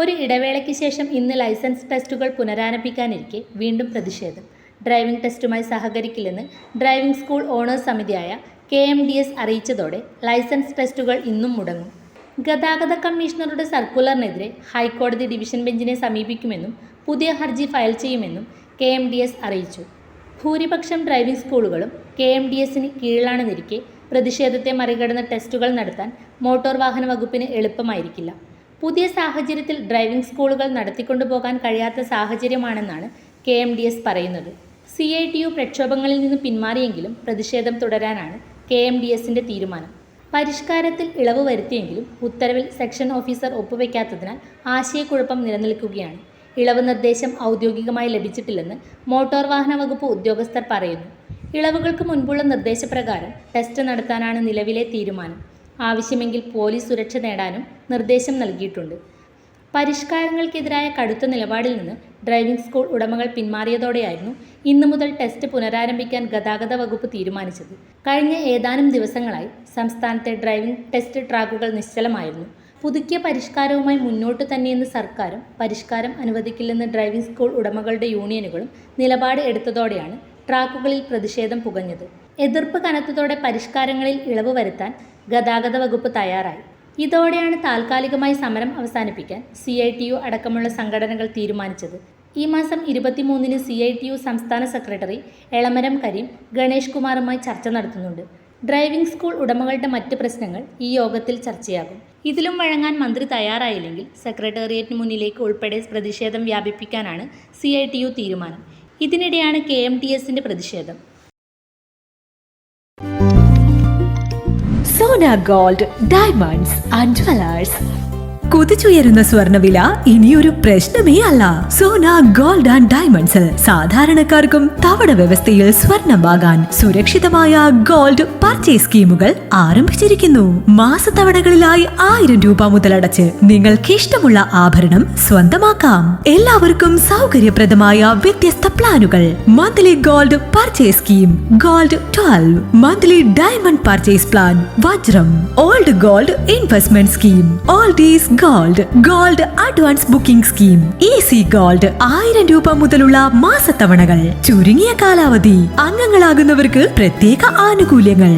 ഒരു ഇടവേളയ്ക്ക് ശേഷം ഇന്ന് ലൈസൻസ് ടെസ്റ്റുകൾ പുനരാരംഭിക്കാനിരിക്കെ വീണ്ടും പ്രതിഷേധം. ഡ്രൈവിംഗ് ടെസ്റ്റുമായി സഹകരിക്കില്ലെന്ന് ഡ്രൈവിംഗ് സ്കൂൾ ഓണേഴ്സ് സമിതിയായ കെ എം ഡി എസ് അറിയിച്ചതോടെ ലൈസൻസ് ടെസ്റ്റുകൾ ഇന്നും മുടങ്ങും. ഗതാഗത കമ്മീഷണറുടെ സർക്കുലറിനെതിരെ ഹൈക്കോടതി ഡിവിഷൻ ബെഞ്ചിനെ സമീപിക്കുമെന്നും പുതിയ ഹർജി ഫയൽ ചെയ്യുമെന്നും കെ എം ഡി എസ് അറിയിച്ചു. ഭൂരിപക്ഷം ഡ്രൈവിംഗ് സ്കൂളുകളും കെ എം ഡി എസിന് കീഴിലാണെന്നിരിക്കെ പ്രതിഷേധത്തെ മറികടന്ന് ടെസ്റ്റുകൾ നടത്താൻ മോട്ടോർ വാഹന വകുപ്പിന് എളുപ്പമായിരിക്കില്ല. പുതിയ സാഹചര്യത്തിൽ ഡ്രൈവിംഗ് സ്കൂളുകൾ നടത്തിക്കൊണ്ടുപോകാൻ കഴിയാത്ത സാഹചര്യമാണെന്നാണ് കെ എം ഡി എസ് പറയുന്നത്. സി ഐ ടി യു പ്രക്ഷോഭങ്ങളിൽ നിന്ന് പിന്മാറിയെങ്കിലും പ്രതിഷേധം തുടരാനാണ് കെ എം ഡി എസിന്റെ തീരുമാനം. പരിഷ്കാരത്തിൽ ഇളവ് വരുത്തിയെങ്കിലും ഉത്തരവിൽ സെക്ഷൻ ഓഫീസർ ഒപ്പുവെക്കാത്തതിനാൽ ആശയക്കുഴപ്പം നിലനിൽക്കുകയാണ്. ഇളവ് നിർദ്ദേശം ഔദ്യോഗികമായി ലഭിച്ചിട്ടില്ലെന്ന് മോട്ടോർ വാഹന വകുപ്പ് ഉദ്യോഗസ്ഥർ പറയുന്നു. ഇളവുകൾക്ക് മുൻപുള്ള നിർദ്ദേശപ്രകാരം ടെസ്റ്റ് നടത്താനാണ് നിലവിലെ തീരുമാനം. ആവശ്യമെങ്കിൽ പോലീസ് സുരക്ഷ നേടാനും നിർദ്ദേശം നൽകിയിട്ടുണ്ട്. പരിഷ്കാരങ്ങൾക്കെതിരായ കടുത്ത നിലപാടിൽ നിന്ന് ഡ്രൈവിംഗ് സ്കൂൾ ഉടമകൾ പിന്മാറിയതോടെയായിരുന്നു ഇന്നു മുതൽ ടെസ്റ്റ് പുനരാരംഭിക്കാൻ ഗതാഗത വകുപ്പ് തീരുമാനിച്ചത്. കഴിഞ്ഞ ഏതാനും ദിവസങ്ങളായി സംസ്ഥാനത്തെ ഡ്രൈവിംഗ് ടെസ്റ്റ് ട്രാക്കുകൾ നിശ്ചലമായിരുന്നു. പുതുക്കിയ പരിഷ്കാരവുമായി മുന്നോട്ട് തന്നെയെന്ന് സർക്കാരും പരിഷ്കാരം അനുവദിക്കില്ലെന്ന് ഡ്രൈവിംഗ് സ്കൂൾ ഉടമകളുടെ യൂണിയനുകളും നിലപാട് എടുത്തതോടെയാണ് ട്രാക്കുകളിൽ പ്രതിഷേധം പുകഞ്ഞത്. എതിർപ്പ് കനത്തതോടെ പരിഷ്കാരങ്ങളിൽ ഇളവ് വരുത്താൻ ഗതാഗത വകുപ്പ് തയ്യാറായി. ഇതോടെയാണ് താൽക്കാലികമായി സമരം അവസാനിപ്പിക്കാൻ സി ഐ ടി യു അടക്കമുള്ള സംഘടനകൾ തീരുമാനിച്ചത്. ഈ മാസം ഇരുപത്തിമൂന്നിന് സി ഐ ടി യു സംസ്ഥാന സെക്രട്ടറി എളമരം കരീം ഗണേഷ് കുമാറുമായി ചർച്ച നടത്തുന്നുണ്ട്. ഡ്രൈവിംഗ് സ്കൂൾ ഉടമകളുടെ മറ്റ് പ്രശ്നങ്ങൾ ഈ യോഗത്തിൽ ചർച്ചയാകും. ഇതിലും വഴങ്ങാൻ മന്ത്രി തയ്യാറായില്ലെങ്കിൽ സെക്രട്ടേറിയറ്റിന് മുന്നിലേക്ക് ഉൾപ്പെടെ പ്രതിഷേധം വ്യാപിപ്പിക്കാനാണ് സി ഐ ടി യു തീരുമാനം. ഇതിനിടെയാണ് കെ എം ടി എസിന്റെ പ്രതിഷേധം. Sona gold diamonds and jewellers കുതിച്ചുയരുന്ന സ്വർണവില ഇനിയൊരു പ്രശ്നമേ അല്ല. സോന ഗോൾഡ് ആൻഡ് ഡയമണ്ട്സ് സാധാരണക്കാർക്കും തവണ വ്യവസ്ഥയിൽ സ്വർണം വാങ്ങാൻ സുരക്ഷിതമായ ഗോൾഡ് പർച്ചേസ് സ്കീമുകൾ ആരംഭിച്ചിരിക്കുന്നു. മാസത്തവണകളിലായി ആയിരം രൂപ മുതലടച്ച് നിങ്ങൾക്ക് ഇഷ്ടമുള്ള ആഭരണം സ്വന്തമാക്കാം. എല്ലാവർക്കും സൗകര്യപ്രദമായ വ്യത്യസ്ത പ്ലാനുകൾ. Monthly gold purchase scheme gold twelve. Monthly diamond purchase plan വജ്രം. Old gold investment scheme all is gold gold advance booking scheme. Easy gold ആയിരം രൂപ മുതലുള്ള മാസത്തവണകൾ. ചുരുങ്ങിയ കാലാവധി. അംഗങ്ങളാകുന്നവർക്ക് പ്രത്യേക ആനുകൂല്യങ്ങൾ.